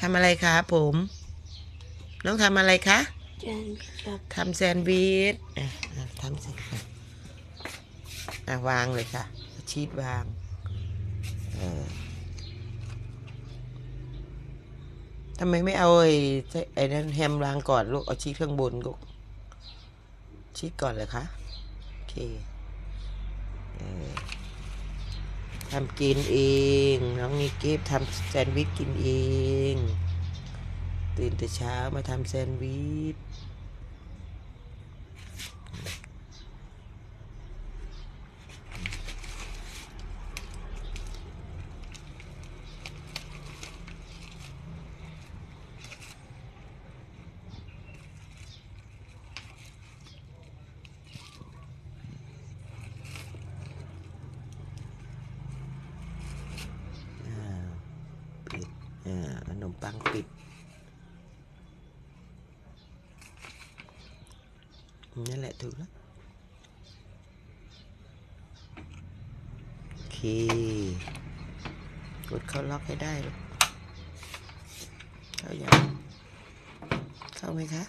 ทำอะไรคะผม น้องทำอะไรคะแจนกับทำแซนด์วิชอะอะทำสิค่ะอะวางเลยค่ะเอาชีสวางเออทำไมไม่เอาไอ้ไอ้นั่นแฮมวางก่อนลูกเอาชีสข้างบนลูกชีสก่อนเลยคะโอเคเออ ทำกินเอง น้องนิกิฟทำแซนด์วิชกินเอง ตื่นแต่เช้ามาทำแซนด์วิช ขนมปังปิดนั่นแหละถูกแล้วโอเคกดเข้าล็อกให้ได้ลูกเข้ายังเข้าไหมคะ